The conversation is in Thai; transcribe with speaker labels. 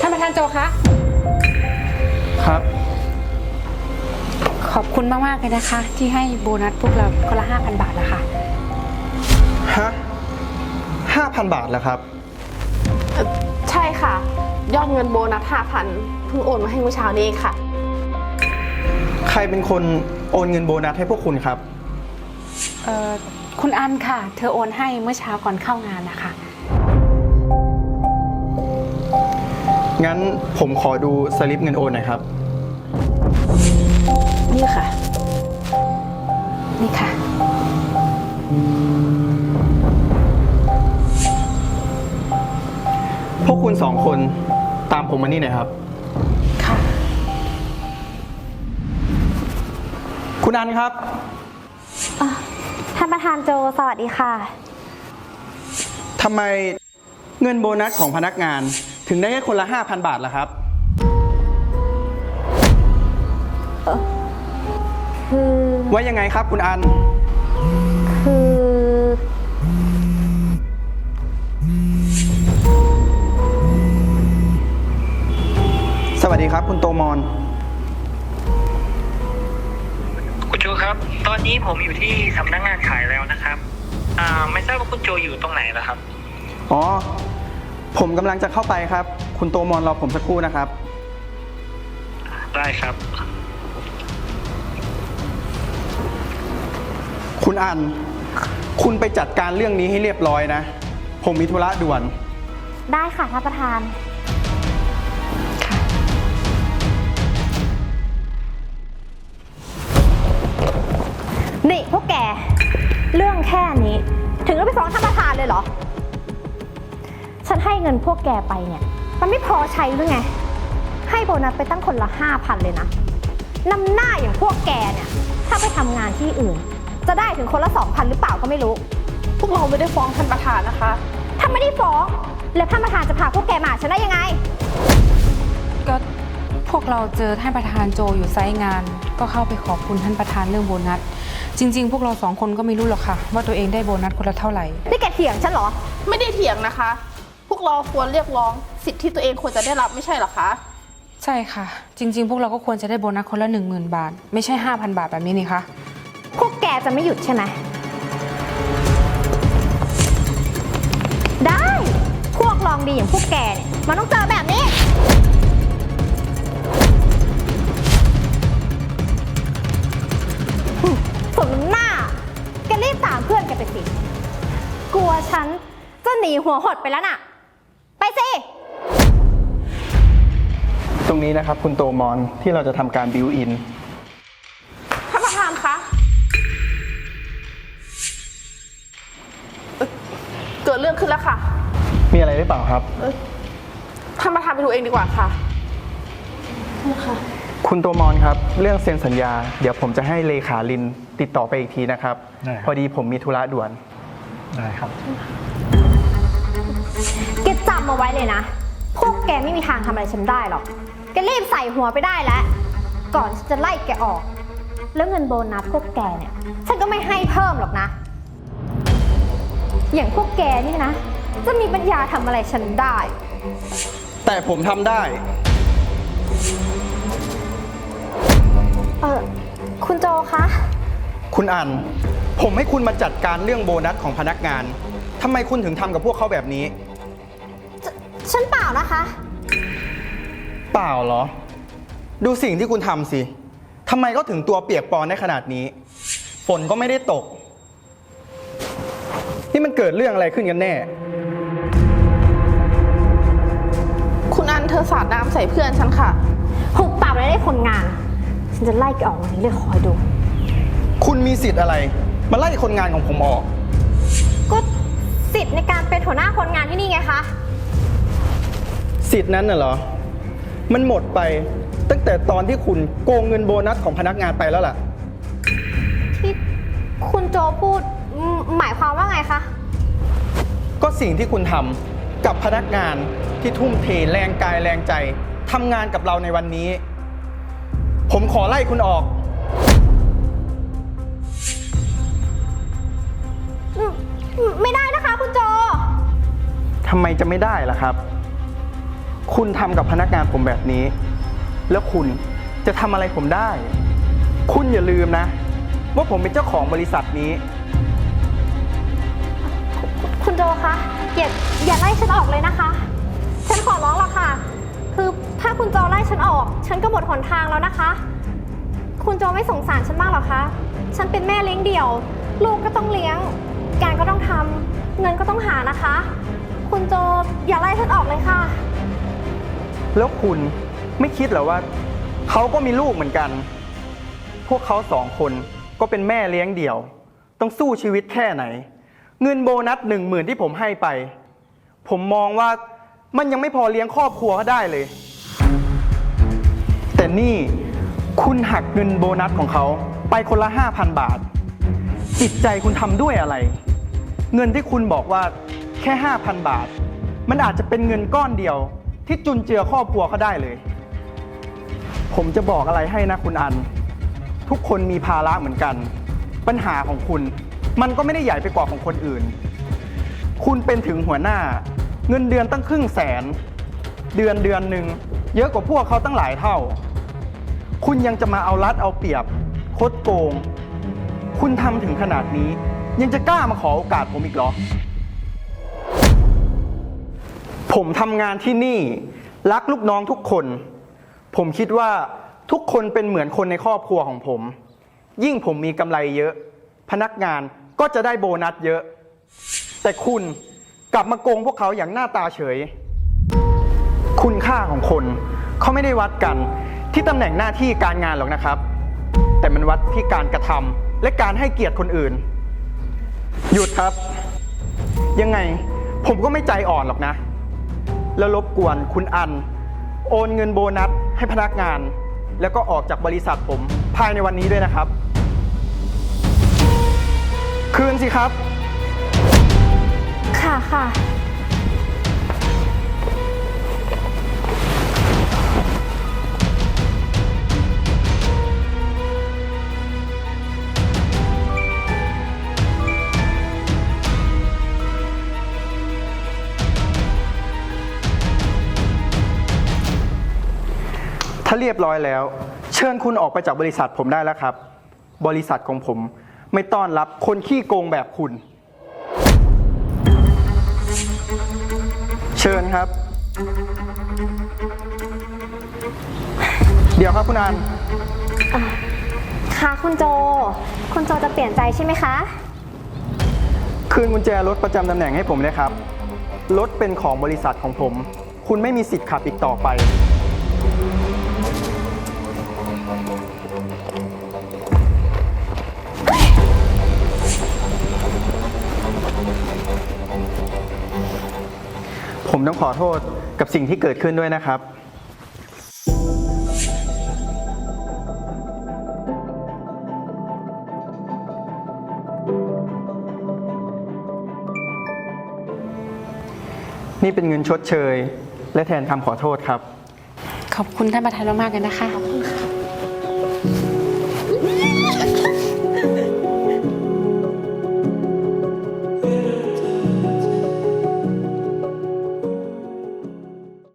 Speaker 1: ท่านประธานโจคะ
Speaker 2: ครับ
Speaker 1: ขอบคุณมาก ๆ เลยนะคะ ที่ให้โบนัสพวกเราคนละ 5,000 บาทนะคะ
Speaker 2: ฮะห้าพันบาทแล้วครับ
Speaker 3: ใช่ค่ะ ยอดเงินโบนัสห้าพันเพิ่งโอนมาให้เมื่อเช้านี้เองค่ะ
Speaker 2: ใครเป็นคนโอนเงินโบนัสให้พวกคุณครับ
Speaker 1: เอ่อ คุณอันค่ะ เธอโอนให้เมื่อเช้าก่อนเข้างานนะคะ
Speaker 2: งั้นผมขอดูสลิปเงินโอนหน่อยครับ
Speaker 3: นี่ค่ะ
Speaker 1: นี่ค่ะ
Speaker 2: พวกคุณสองคนตามผมมานี่หน่อยครับ
Speaker 1: ค่ะ
Speaker 2: คุณอันครับ
Speaker 4: ท่านประธานโจสวัสดีค่ะ
Speaker 2: ทำไมเงินโบนัสของพนักงาน ถึงได้แค่คนละ 5,000 บาทล่ะครับ
Speaker 4: คือ
Speaker 2: ว่ายังไงครับคุณอัน
Speaker 4: คือ
Speaker 2: สวัสดีครับคุณโตมอน
Speaker 5: คุณโจครับ ตอนนี้ผมอยู่ที่สำนักงานขายแล้วนะครับ อ่า ไม่ทราบว่าคุณโจอยู่ตรงไหนแล้วครับ
Speaker 2: อ๋อ ผมกำลังจะเข้าไปครับ คุณโตมอนรอผมสักครู่นะครับ
Speaker 5: ได้ครับ
Speaker 2: คุณอัน คุณไปจัดการเรื่องนี้ให้เรียบร้อยนะ ผมมีธุระด่วน
Speaker 4: ได้ค่ะท่านประธาน นี่พวกแก เรื่องแค่นี้ ถึงต้องไปฟ้องท่านประธานเลยเหรอ ฉันให้เงินพวกแกไปเนี่ย มันไม่พอใช้หรือไง ให้โบนัสไปตั้งคนละห้าพันเลยนะนำหน้าอย่างพวกแกเนี่ย ถ้าไปทำงานที่อื่น จะได้ถึงคนละสองพันหรือเปล่าก็ไม่รู้
Speaker 3: พวกเราไม่ได้ฟ้องท่านประธานนะคะ
Speaker 4: ถ้าไม่ได้ฟ้อง แล้วท่านประธานจะพาพวกแกมาหาฉันได้ยังไง
Speaker 1: ก็พวกเราเจอท่านประธานโจอยู่ไซต์งาน ก็เข้าไปขอบคุณท่านประธานเรื่องโบนัส จริง ๆ พวกเราสองคนก็ไม่รู้หรอกค่ะ ว่าตัวเองได้โบนัสคนละเท่าไหร่
Speaker 4: นี่แกเถียงฉันเหรอ
Speaker 3: ไม่ได้เถียงนะคะพว กเราควรเรียกร้องสิทธิที่ตัวเองควรจะได้รับไม่ใช่เหรอคะ
Speaker 1: ใช่ค่ะ จริง ๆ พวกเราก็ควรจะได้โบนัสคนละ 10,000 บาท ไม่ใช่ 5,000 บาทแบบนี้นี่คะ
Speaker 4: พวกแกจะไม่หยุดใช่ไหม ได้ พวกลองดีอย่างพวกแกเนี่ย มันต้องเจอแบบนี้ หึสมน้ำหน้า แกรีบตามเพื่อนแกไปสิ กลัวฉันจะหนีหัวหดไปแล้วน่ะไป สิ
Speaker 2: ตรงนี้นะครับคุณโตมอนที่เราจะทำการบิวอิน
Speaker 3: ท่านประธานคะเอ่อเกิดเรื่องขึ้นแล้วค่ะ
Speaker 2: มีอะไรหรือเปล่าครับ
Speaker 3: ท่านประธานไปดูเองดีกว่าค่ะ
Speaker 2: คุณโตมอนครับ เรื่องเซ็นสัญญา เดี๋ยวผมจะให้เลขาลินติดต่อไปอีกทีนะครับ
Speaker 6: ได้ครับ
Speaker 2: พอดีผมมีธุระด่วน
Speaker 6: ได้ครับ
Speaker 4: แกจำเอาไว้เลยนะ พวกแกไม่มีทางทำอะไรฉันได้หรอก แกรีบใส่หัวไปได้แล้ว ก่อนฉันจะไล่แกออก แล้วเงินโบนัสพวกแกเนี่ย ฉันก็ไม่ให้เพิ่มหรอกนะ อย่างพวกแกนี่นะ จะมีปัญญาทำอะไรฉันได้
Speaker 2: แต่ผมทำได้
Speaker 4: เออคุณโจคะ
Speaker 2: คุณอัน ผมให้คุณมาจัดการเรื่องโบนัสของพนักงานทำไมคุณถึงทำกับพวกเขาแบบนี้
Speaker 4: ฉฉันเปล่านะคะ
Speaker 2: เปล่าเหรอ ดูสิ่งที่คุณทำสิทำไมก็ถึงตัวเปียกปอนได้ขนาดนี้ ฝนก็ไม่ได้ตก นี่มันเกิดเรื่องอะไรขึ้นกันแน่
Speaker 3: คุณอันเธอสาดน้ำใส่เพื่อนฉันค่ะ
Speaker 4: หุบปากเลยได้คนงาน ฉันจะไล่แกออกวันนี้เลยคอยดู
Speaker 2: คุณมีสิทธิ์อะไร มาไล่คนงานของผมออก
Speaker 4: ก็สิทธิ์ในการเป็นหัวหน้าคนงานที่นี่ไงคะ
Speaker 2: สิทธิ์นั้นน่ะเหรอ มันหมดไปตั้งแต่ตอนที่คุณโกงเงินโบนัสของพนักงานไปแล้วล่ะ
Speaker 4: ที่คุณโจพูดอืมหมายความว่าไงคะ
Speaker 2: ก็สิ่งที่คุณทำกับพนักงานที่ทุ่มเทแรงกายแรงใจทำงานกับเราในวันนี้ ผมขอไล่คุณออก
Speaker 4: อืมไม่ได้นะคะ คุณโจ
Speaker 2: ทำไมจะไม่ได้ล่ะครับ คุณทำกับพนักงานผมแบบนี้ แล้วคุณจะทำอะไรผมได้ คุณอย่าลืมนะ ว่าผมเป็นเจ้าของบริษัทนี้
Speaker 4: คุณโจคะอย่าอย่าไล่ฉันออกเลยนะคะ ฉันขอร้องละค่ะ คือถ้าคุณโจไล่ฉันออก ฉันก็หมดหนทางแล้วนะคะ คุณโจไม่สงสารฉันบ้างเหรอคะ ฉันเป็นแม่เลี้ยงเดี่ยว ลูกก็ต้องเลี้ยงงานก็ต้องทำเงินก็ต้องหานะคะ คุณโจอย่าไล่ฉันออกเลยค่ะ
Speaker 2: แล้วคุณไม่คิดเหรอว่าเขาก็มีลูกเหมือนกัน พวกเขาสองคนก็เป็นแม่เลี้ยงเดี่ยว ต้องสู้ชีวิตแค่ไหน เงินโบนัสหนึ่งหมื่นที่ผมให้ไป ผมมองว่ามันยังไม่พอเลี้ยงครอบครัวเขาได้เลย แต่นี่คุณหักเงินโบนัสของเขาไปคนละ 5,000 บาท จิตใจคุณทำด้วยอะไร เงินที่คุณบอกว่าแค่ 5,000 บาท มันอาจจะเป็นเงินก้อนเดียว ที่จุนเจือครอบครัวเขาได้เลย ผมจะบอกอะไรให้นะคุณอัน ทุกคนมีภาระเหมือนกัน ปัญหาของคุณมันก็ไม่ได้ใหญ่ไปกว่าของคนอื่น คุณเป็นถึงหัวหน้า เงินเดือนตั้งครึ่งแสน เดือนเดือนหนึ่งเยอะกว่าพวกเขาตั้งหลายเท่า คุณยังจะมาเอารัดเอาเปรียบ คดโกง คุณทำถึงขนาดนี้ ยังจะกล้ามาขอโอกาสผมอีกเหรอ ผมทำงานที่นี่ รักลูกน้องทุกคน ผมคิดว่าทุกคนเป็นเหมือนคนในครอบครัวของผม ยิ่งผมมีกำไรเยอะ พนักงานก็จะได้โบนัสเยอะ แต่คุณกลับมาโกงพวกเขาอย่างหน้าตาเฉย คุณค่าของคนเขาไม่ได้วัดกันที่ตำแหน่งหน้าที่การงานหรอกนะครับ แต่มันวัดที่การกระทำและการให้เกียรติคนอื่น หยุดครับ ยังไงผมก็ไม่ใจอ่อนหรอกนะ แล้วรบกวนคุณอัน โอนเงินโบนัสให้พนักงาน แล้วก็ออกจากบริษัทผมภายในวันนี้ด้วยนะครับ คืนสิครับ
Speaker 4: ค่ะค่ะ
Speaker 2: เรียบร้อยแล้ว เชิญคุณออกไปจากบริษัทผมได้แล้วครับ บริษัทของผมไม่ต้อนรับคนขี้โกงแบบคุณ เชิญครับ เดี๋ยวครับคุณอัน
Speaker 4: ค่ะคุณโจ คุณโจจะเปลี่ยนใจใช่ไหมคะ
Speaker 2: คืนกุญแจรถประจำตำแหน่งให้ผมเลยครับ รถเป็นของบริษัทของผม คุณไม่มีสิทธิ์ขับอีกต่อไป ผมต้องขอโทษกับสิ่งที่เกิดขึ้นด้วยนะครับ นี่เป็นเงินชดเชย และแทนคำขอโทษครับ
Speaker 1: ขอบคุณท่านประธานมากๆเลยนะคะ